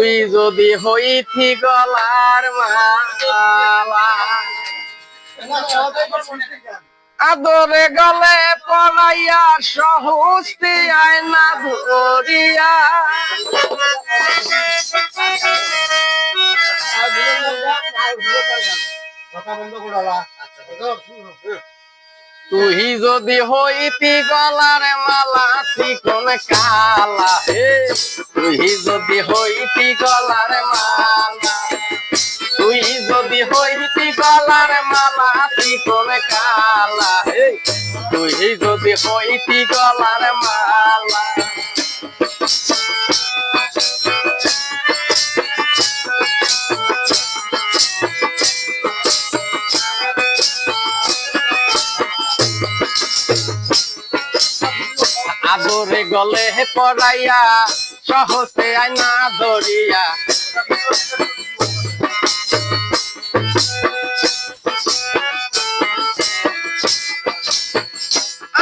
তুই যদি হইতি গলার আদরে গলে পড়াইয়া সহস্তি আয়না ধরিয়া। তুই যদি হইতি গলার মালা চিকন কালা হে তুই যদি হইতি গলার মালা, তুই যদি হইতি গলার মালা চিকন কালা হে তুই যদি হইতি গলার মালা। গলে পড়াইয়া সহজে আয়না ধরিয়া।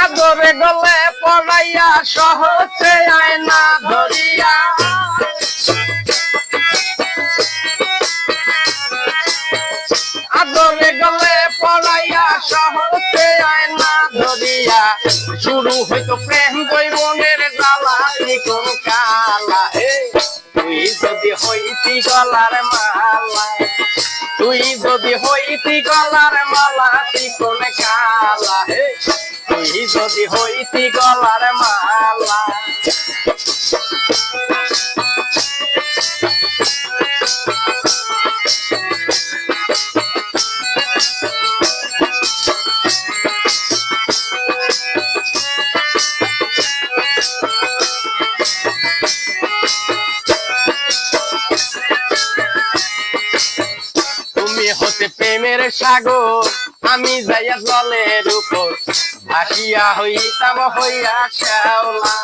আদরে গলে পড়াইয়া সহজে আয়না ধরিয়া। আদরে গলে পড়াইয়া সহজে আয়না ধরিয়া। শুরু হইতো প্রেম বনের জ্বালা কোন কালা। তুই যদি হইতি গলার মালা, তুই যদি হইতি গলার মালা কোন কালা। হে তুই যদি হইতি গলার মালা। সাগর, আমি যাইয়া জলের উপর ভাসিয়া হইতাম, হইয়া শ্যাওলা।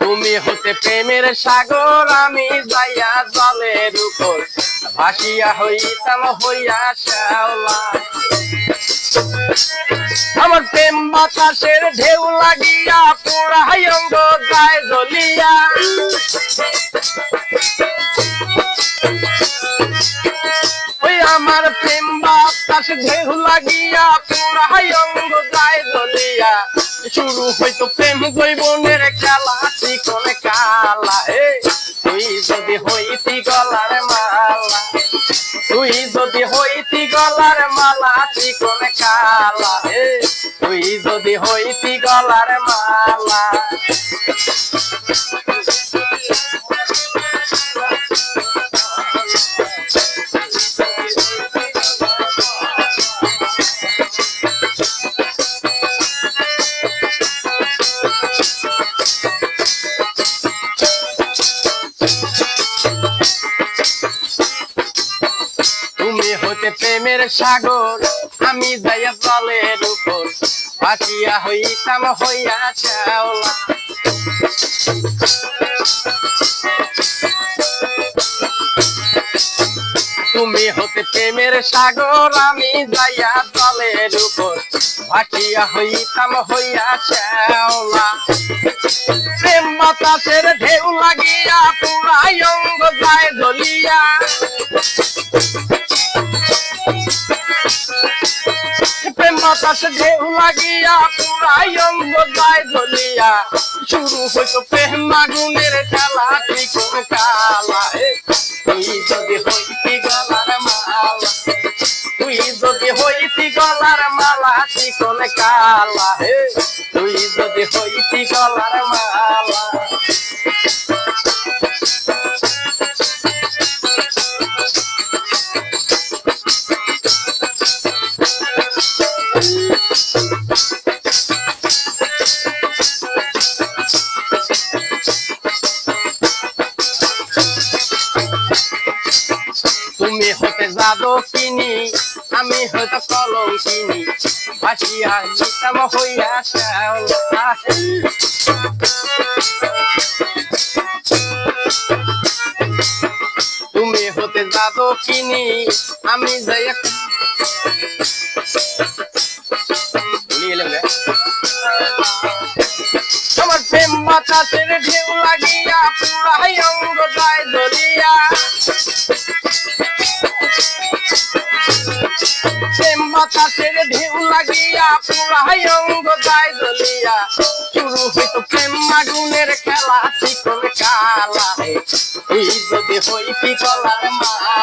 তুমি হতে প্রেমের সাগর, আমি যাইয়া জলের উপর ভাসিয়া হইতাম, হইয়া শ্যাওলা। আমার প্রেম বাতাসের ঢেউ লাগিয়া, পুরাই অঙ্গ যায় জ্বলিয়া। ওই আমার প্রেম বাতাস ঢেউ লাগিয়া, পুরাই অঙ্গ যায় জ্বলিয়া। শুরু হয়তো প্রেম জৈবনের খেলা, চিকন কালা হে তুই যদি হইতি গলার মালা তুই যদি হইতি গলার মালা চিকন কালা হে তুই যদি হইতি গলার মালা। তুমি হতে প্রেমের সাগর, আমি যাইয়া জলের উপর ভাসিয়া হইতাম, হইয়া শ্যাওলা তুমি হতে প্রেমের সাগর, আমি যাইয়া জলের উপর ভাসিয়া হইতাম, হইয়া শ্যাওলা প্রেম বাতাসের ঢেউ লাগিয়া পুরাই অঙ্গ যায় জ্বলিয়া। বাতাসে ঢেউ লাগিয়া পুরাই অঙ্গ যায় জ্বলিয়া। শুরু হইতো প্রেম আগুনের খেলা ত্রিকোণ কালা তুই যদি হইতি গলার মালা, তুই যদি হইতি গলার মালা ত্রিকোণ কালা তুই যদি হইতি যাদো কিনি আমি হয়তো কলম কিনি ভাসিয়া নিতাম হইয়া তুমি হতে যাদো কিনি আমি যাইয়া ভুলে গেলাম রে। বাতাসের ঢেউ লাগিয়া পুরাই অঙ্গ লাগিয়া পুরাই অঙ্গ যায় জ্বলিয়া শুরু হইতো প্রেম আগুনের খেলা চিকন কালা তুই যদি হইতি কলার মালা,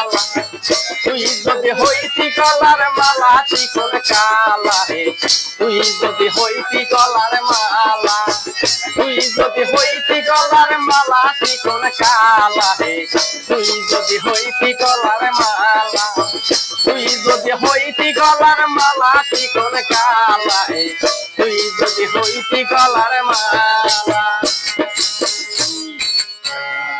তুই যদি হইতি কলার মালা চিকন কালা তুই যদি হইতি কলার মালা, তুই যদি মালা কালা তুই যদি মালা গলার মালা চিকন কালা এই তুই যদি হইতি গলার মালা।